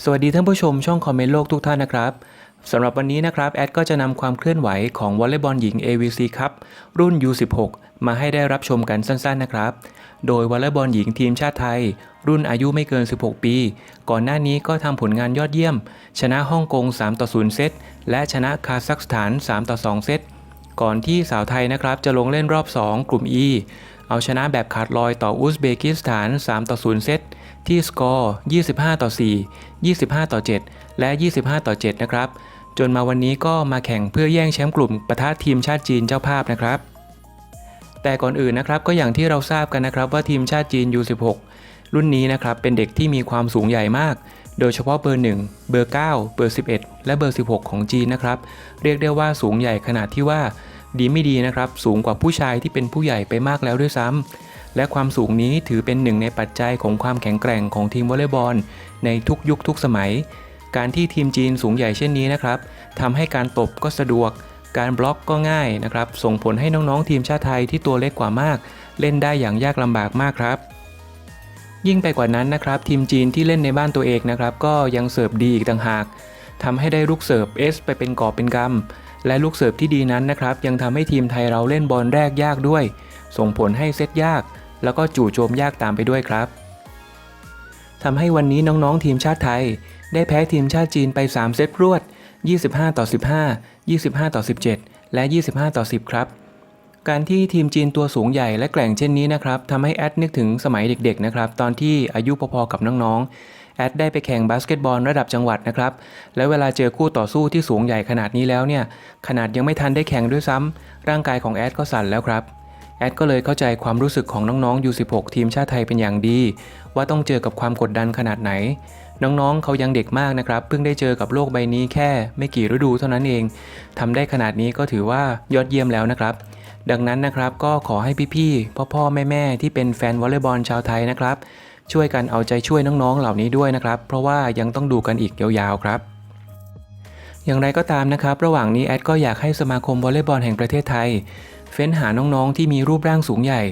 สวัสดีท่านผู้ชมช่องคอมเมนต์โลกทุกท่านนะครับสำหรับวันนี้นะครับแอดก็จะนำความเคลื่อนไหวของวอลเลย์บอลหญิง AVC ครับรุ่น U16 มาให้ได้รับชมกันสั้นๆนะครับ โดยวอลเลย์บอลหญิงทีมชาติไทย รุ่นอายุไม่เกิน 16 ปี ก่อนหน้านี้ก็ทำผลงานยอดเยี่ยม ชนะฮ่องกง 3 ต่อ 0 เซต และชนะคาซัคสถาน 3 ต่อ 2 เซต ก่อนที่สาวไทยนะครับจะลงเล่นรอบ 2 กลุ่ม E เอาชนะแบบขาดลอยต่ออุซเบกิสถาน 3 ต่อ 0 เซต ที่สกอร์ 25 ต่อ 4 25 ต่อ 7 และ 25 ต่อ 7 นะครับ จนมาวันนี้ก็มาแข่งเพื่อแย่งแชมป์กลุ่มปะทะทีมชาติจีนเจ้าภาพนะครับ แต่ก่อนอื่นนะครับก็อย่างที่เราทราบกันนะครับว่าทีมชาติจีน U16 รุ่นนี้นะครับเป็นเด็กที่มีความสูงใหญ่มาก โดยเฉพาะเบอร์ 1 เบอร์ 9 เบอร์ 11 และเบอร์ 16 ของจีนนะครับ เรียกได้ว่าสูงใหญ่ขนาดที่ว่า ดีไม่ดีนะครับสูงกว่าผู้ชายที่เป็นผู้ใหญ่ไปมากแล้วด้วยซ้ำ และความสูงนี้ถือเป็นหนึ่งในปัจจัยของความแข็งแกร่งของทีมวอลเลย์บอล ในทุกยุคทุกสมัย การที่ทีมจีนสูงใหญ่เช่นนี้นะครับทำให้การตบก็สะดวก การบล็อกก็ง่ายนะครับ ส่งผลให้น้องๆทีมชาติไทยที่ตัวเล็กกว่ามาก เล่นได้อย่างยากลำบากมากครับยิ่งไปกว่านั้นนะครับ ทีมจีนที่เล่นในบ้านตัวเองนะครับ ก็ยังเสิร์ฟดีอีกต่างหากทำให้ได้ลูกเสิร์ฟเอสไปเป็นกอบเป็นกำและลูกเสิร์ฟที่ดีนั้นนะครับ ยังทำให้ทีมไทยเราเล่นบอลแรกยากด้วย ส่งผลให้เซตยาก แล้วก็จู่โจมยากตามไปด้วยครับทำให้วันนี้น้องๆทีมชาติไทย ได้แพ้ทีมชาติจีนไป 3 เซตรวด 25 ต่อ 15 25 ต่อ 17 และ 25 ต่อ 10 ครับ การที่ทีมจีนตัวสูงใหญ่และแกร่งเช่นนี้นะครับทำให้แอดนึกถึงสมัยเด็กๆนะครับตอนที่อายุพอๆกับน้องๆแอดได้ไปแข่งบาสเกตบอลระดับจังหวัดนะครับและเวลาเจอคู่ต่อสู้ที่สูงใหญ่ขนาดนี้แล้วเนี่ยขนาดยังไม่ทันได้แข่งด้วยซ้ำร่างกายของแอดก็สั่นแล้วครับ แอดก็เลยเข้าใจความรู้สึกของน้องๆ U16 ทีมชาติไทยเป็นอย่างดี ว่าต้องเจอกับความกดดันขนาดไหน น้องๆ เขายังเด็กมากนะครับ เพิ่งได้เจอกับโลกใบนี้แค่ไม่กี่ฤดูเท่านั้นเองทำได้ขนาดนี้ก็ถือว่ายอดเยี่ยมแล้วนะครับ ดังนั้นนะครับก็ขอให้พี่ๆ พ่อๆ แม่ๆ ที่เป็นแฟนวอลเลย์บอลชาวไทยนะครับ ช่วยกันเอาใจช่วยน้องๆ เหล่านี้ด้วยนะครับ เพราะว่ายังต้องดูกันอีกยาวๆ ครับอย่างไรก็ตามนะครับ ระหว่างนี้แอดก็อยากให้สมาคมวอลเลย์บอลแห่งประเทศไทย เฟ้นหาน้องๆ ที่มีรูปร่างสูงใหญ่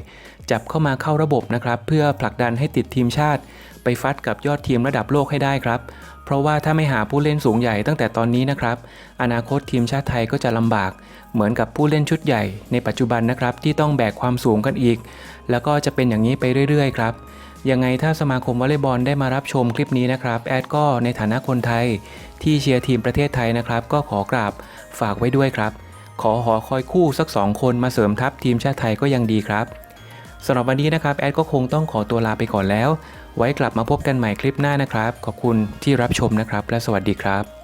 จับเข้ามาเข้าระบบนะครับ เพื่อผลักดันให้ติดทีมชาติ ไปฟัดกับยอดทีมระดับโลกให้ได้ครับ เพราะว่าถ้าไม่หาผู้เล่นสูงใหญ่ตั้งแต่ตอนนี้นะครับ อนาคตทีมชาติไทยก็จะลำบาก เหมือนกับผู้เล่นชุดใหญ่ ในปัจจุบันนะครับที่ต้องแบกความสูงกันอีก แล้วก็จะเป็นอย่างนี้ไปเรื่อยๆครับยังไงถ้าสมาคมวอลเลย์บอลได้มารับชมคลิปนี้นะครับ แอดก็ในฐานะคนไทย ที่เชียร์ทีมประเทศไทยนะครับ ก็ขอกราบฝากไว้ด้วยครับ ขอหอคอยคู่สัก 2 คนมาเสริมทัพทีมชาติไทยก็ยังดีครับสำหรับวันนี้นะครับแอดก็คงต้องขอตัวลาไปก่อนแล้ว ไว้กลับมาพบกันใหม่คลิปหน้านะครับ ขอบคุณที่รับชมนะครับ และสวัสดีครับ